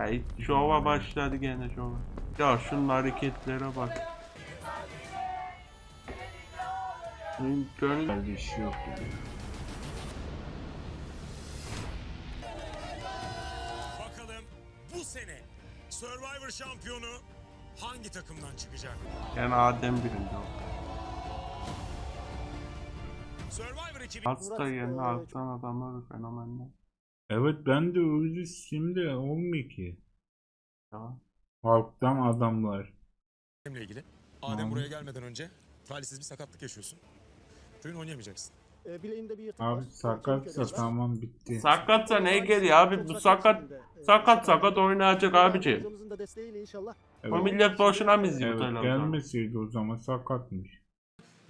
Ya şova başladı gene şova. Ya şunun hareketlere bak. Benim Gönül Bir şey yok yani. Bakalım bu sene Survivor şampiyonu hangi takımdan çıkacak? yani Adem birinci oldu. Survivor ekibi Hasta yerine alttan adamlar fenomenler. Evet ben de öyle şimdi olmuyor ki. Tamam. Halktan adamlar. ile ilgili. Adem Tamam. buraya gelmeden önce talihsiz bir sakatlık yaşıyorsun. Köyün oynayamayacaksın. E, bileğinde bir yırtık Abi var. sakatsa tamam bitti. Sakatsa ne geliyor abi bu sakat sakat sakat oynayacak abici. Hocamızın da desteğiyle inşallah. O Evet, millet boşuna mı izliyor evet televizyonu? gelmeseydi o zaman sakatmış.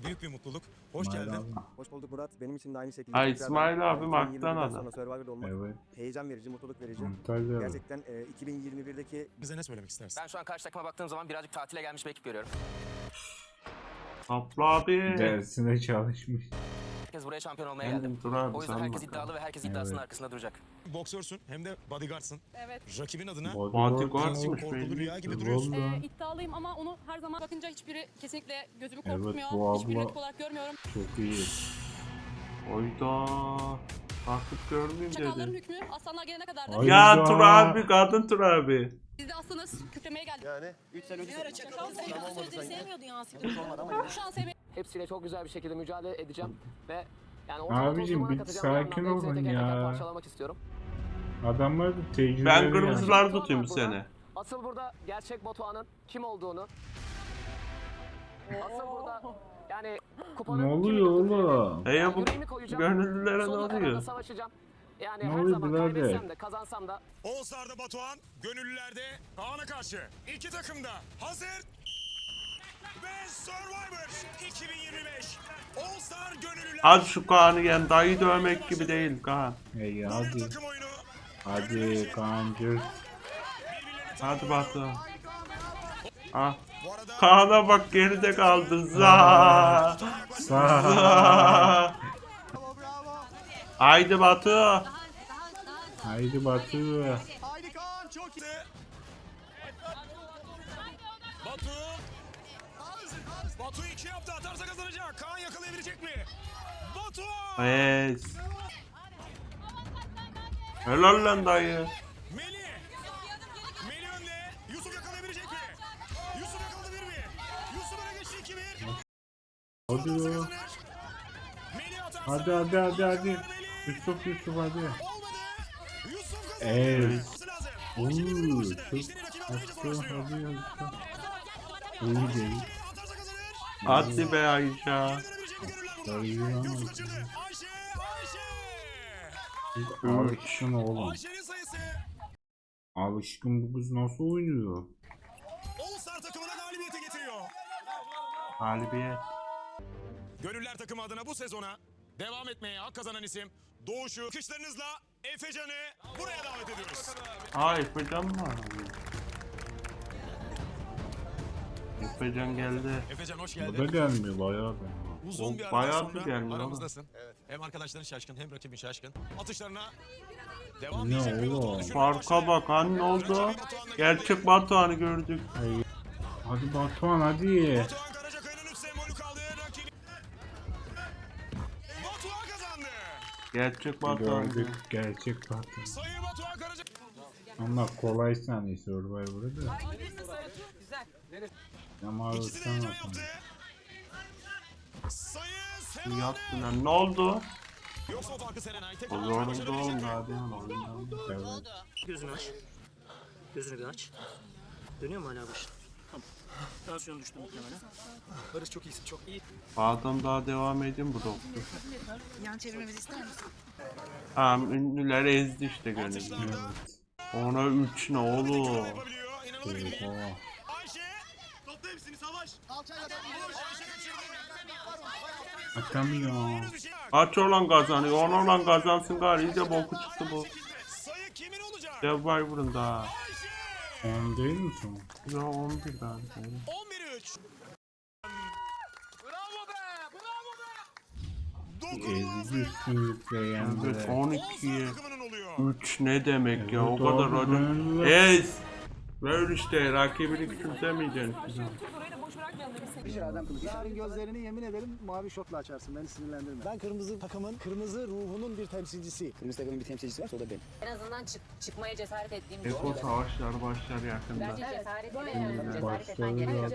Büyük bir mutluluk. Hoş İsmail geldin. abi. Hoş bulduk Murat. Benim için de aynı şekilde. Ay, İsmail haktan 2021'den adam. sonra Survivor'da olmak Evet. heyecan verici, mutluluk verici. Antalya. Gerçekten e, 2021'deki Bize ne söylemek istersin? Ben şu an karşı takıma baktığım zaman birazcık tatile gelmiş bir ekip görüyorum. Toplu abi. Dersine çalışmış. Herkes buraya şampiyon olmaya geldi. Dur abi O yüzden sen herkes bakalım. iddialı ve herkes iddiasının Evet. arkasında duracak. Boksörsün hem de bodyguardsın. Evet. Rakibin adına Bodyguardsmış korkulu belli. rüya gibi duruyorsun. Valla Ee, iddialıyım ama onu her zaman bakınca hiçbiri kesinlikle gözümü Evet, korkutmuyor. bu Hiçbirini abla- rakip olarak görmüyorum. çok iyi. Oyda. Takip görmeyeyim Çakalların dedi. hükmü aslanlar gelene kadardır. Ay. Ya. Tur abi kadın Tur abi. Siz de aslanız kükremeye geldik. yani 3 sene önce Çakal sözleri sevmiyordun ya Şu an sevmeye Hepsiyle çok güzel bir şekilde mücadele edeceğim ve yani o Abicim, bir sakin olun ya. parçalamak istiyorum. Adamlar da tecrübeli. Ben yani. kırmızılar tutayım seni. Asıl burada gerçek Batuhan'ın kim olduğunu Asıl burada yani kupanın Ne oluyor oğlum? E ya yani bu gönüllülere ne oluyor? savaşacağım. Yani Ne her oluyor zaman kaybetsem de kazansam da Star'da Batuhan, gönüllülerde Kaan'a karşı. İki takım da hazır. Ve Survivor 2025 All Star gönüllüler. Az şu Kaan'ı yen dayı dövmek gibi değil Kaan. Ey Bunun hadi. takım oyunu. Hadi kancır. Hadi Batu. Ah. Bu arada Kaan'a bak geride kaldı. Za. Za. Haydi Batu. Haydi Batu. Haydi Kaan çok iyi. Batu. Batu iki yaptı atarsa kazanacak. Kaan yakalayabilecek mi? Batu. Yes. Helal lan dayı. Melih. Melih önde. Yusuf yakalayabilecek mi? Yusuf yakaladı bir mi? Yusuf öne geçti iki bir. Hadi atarsa. Hadi hadi hadi hadi. Yusuf Yusuf hadi. Evet. Yapması lazım. Oo, İşte bir başladı. çok atlayınca hadi hadi. İyi değil. Hadi be Ayşe. Ayşe. Alışkın oğlum. Ayşe'nin sayısı. Alışkın bu kız nasıl oynuyor? Star takımına galibiyete getiriyor. Galibiyet. Gönüller takımı adına bu sezona devam etmeye hak kazanan isim Doğuş'u kışlarınızla Efecan'ı buraya davet ediyoruz. Aa Efecan mı Efecan geldi. Efecan hoş Bu da gelmiyor bayağı be. Uzun bir bayağı bir sonra gelmiyor aramızdasın. Hem arkadaşların şaşkın hem rakibin şaşkın. Atışlarına devam Ne diyecek bir oğlum? Farka bak han ne oldu? Gerçek. Batuhan'ı gördük. Hadi Batuhan hadi. Batuhan Karacakaya'nın üst sembolü kaldı. Rakibi Batuhan kazandı. Gerçek Batuhan'ı Gördük gerçek Batuhan. Sayı Batuhan Karacakaya. Ama kolay saniye Survivor'ı da. Sayı Bu Serenay. yaptın lan. Ne oldu? O başarabilecek oğlum daha mi? Oyundan. Evet. Gözünü aç. Gözünü bir aç. Dönüyor mu hala başın? Tamam. Tansiyon düştü muhtemelen. Barış çok iyisin, çok iyi. Adam daha devam edeyim bu doktor. Yan çevirmemizi ister misin? Tamam ünlüler ezdi işte gönül. Ona 3 ne oğlum? yapabiliyor. İnanılır gibi değil. Oha. Ayşe. Topla hepsini savaş. Ayşe kaçırdı. Atamıyor. Kaç olan kazanıyor? 10 olan kazansın gari. İyice boku çıktı bu. Sayı kimin olacak? Dev daha. Ayşe. On değil mi son? Ya 11 daha. 11-3. Bravo be! Bravo be! Dokunulmaz Ezgi bir üstünlükle Evet yendi. All-Star 12'ye. takımının oluyor. geliyor. 3 ne demek ya o Evet kadar ben- Ez! Ver işte rakibini küçümsemeyeceksin. Adam kılıcı. Yarın gözlerini yemin ederim mavi şortla açarsın. Beni sinirlendirme. Ben kırmızı takımın, kırmızı ruhunun bir temsilcisiyim. Kırmızı takımın bir temsilcisi varsa o da benim. En azından çık, çıkmaya cesaret ettiğim bir Eko savaşlar başlar yakında. Bence cesaret, Başlarlar. cesaret etmen gerekiyor.